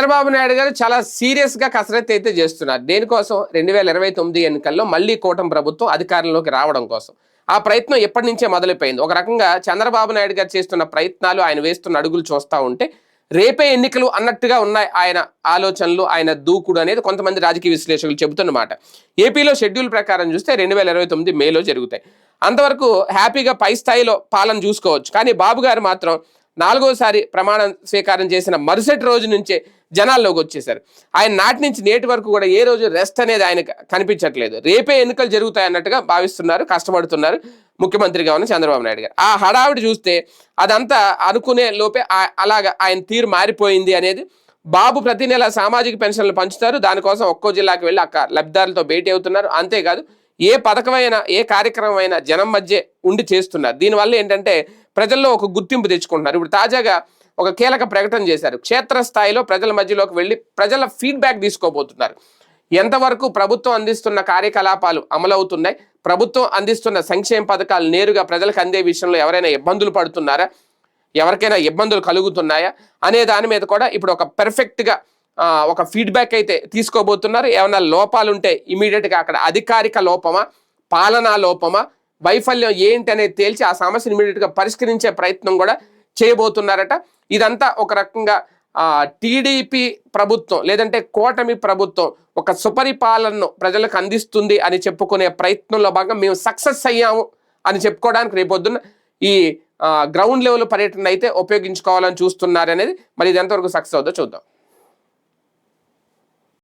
చంద్రబాబు నాయుడు గారు చాలా సీరియస్గా కసరత్తు అయితే చేస్తున్నారు. దేనికోసం? రెండు వేల ఇరవై తొమ్మిది ఎన్నికల్లో మళ్ళీ కూటమి ప్రభుత్వం అధికారంలోకి రావడం కోసం. ఆ ప్రయత్నం ఎప్పటి నుంచే మొదలైపోయింది? ఒక రకంగా చంద్రబాబు నాయుడు గారు చేస్తున్న ప్రయత్నాలు ఆయన వేస్తున్న అడుగులు చూస్తూ ఉంటే రేపే ఎన్నికలు అన్నట్టుగా ఉన్నాయి ఆయన ఆలోచనలు ఆయన దూకుడు అనేది కొంతమంది రాజకీయ విశ్లేషకులు చెబుతున్నమాట ఏపీలో షెడ్యూల్ ప్రకారం చూస్తే రెండు వేల ఇరవై తొమ్మిది మేలో జరుగుతాయి. అంతవరకు హ్యాపీగా పై స్థాయిలో పాలన చూసుకోవచ్చు. కానీ బాబు గారు మాత్రం నాలుగోసారి ప్రమాణ స్వీకారం చేసిన మరుసటి రోజు నుంచే జనాల్లోకి వచ్చేసారు ఆయన నాటి నుంచి నేటి వరకు కూడా ఏ రోజు రెస్ట్ అనేది ఆయన కనిపించట్లేదు. రేపే ఎన్నికలు జరుగుతాయన్నట్టుగా భావిస్తున్నారు కష్టపడుతున్నారు ముఖ్యమంత్రిగా ఉన్న చంద్రబాబు నాయుడు గారు. ఆ హడావిడి చూస్తే అదంతా అనుకునే లోపే అలాగ ఆయన తీరు మారిపోయింది అనేది బాబు ప్రతి నెల సామాజిక పెన్షన్లు పంచుతారు. దానికోసం ఒక్కో జిల్లాకి వెళ్ళి అక్క లబ్ధిదారులతో భేటీ అవుతున్నారు. అంతేకాదు ఏ పథకమైనా ఏ కార్యక్రమమైనా జనం మధ్య ఉండి చేస్తున్నారు. దీనివల్ల ఏంటంటే ప్రజల్లో ఒక గుర్తింపు తెచ్చుకుంటున్నారు. ఇప్పుడు తాజాగా ఒక కీలక ప్రకటన చేశారు. క్షేత్రస్థాయిలో ప్రజల మధ్యలోకి వెళ్ళి ప్రజల ఫీడ్బ్యాక్ తీసుకోబోతున్నారు. ఎంతవరకు ప్రభుత్వం అందిస్తున్న కార్యకలాపాలు అమలవుతున్నాయి? ప్రభుత్వం అందిస్తున్న సంక్షేమ పథకాలు నేరుగా ప్రజలకు అందే విషయంలో ఎవరైనా ఇబ్బందులు పడుతున్నారా? ఎవరికైనా ఇబ్బందులు కలుగుతున్నాయా? అనే దాని మీద కూడా ఇప్పుడు ఒక పెర్ఫెక్ట్గా ఒక ఫీడ్బ్యాక్ అయితే తీసుకోబోతున్నారు. ఏమైనా లోపాలు ఉంటే ఇమీడియట్గా అక్కడ అధికారిక లోపమా పాలనా లోపమా వైఫల్యం ఏంటి అనేది తేల్చి ఆ సమస్యను ఇమీడియట్గా పరిష్కరించే ప్రయత్నం కూడా చేయబోతున్నారట. ఇదంతా ఒక రకంగా టీడీపీ ప్రభుత్వం లేదంటే కూటమి ప్రభుత్వం ఒక సుపరిపాలనను ప్రజలకు అందిస్తుంది అని చెప్పుకునే ప్రయత్నంలో భాగంగా మేము సక్సెస్ అయ్యాము అని చెప్పుకోవడానికి రేపొద్దున ఈ గ్రౌండ్ లెవెల్ పర్యటన అయితే ఉపయోగించుకోవాలని చూస్తున్నారనేది. మరి ఇది ఎంతవరకు సక్సెస్ అవుతుందో చూద్దాం.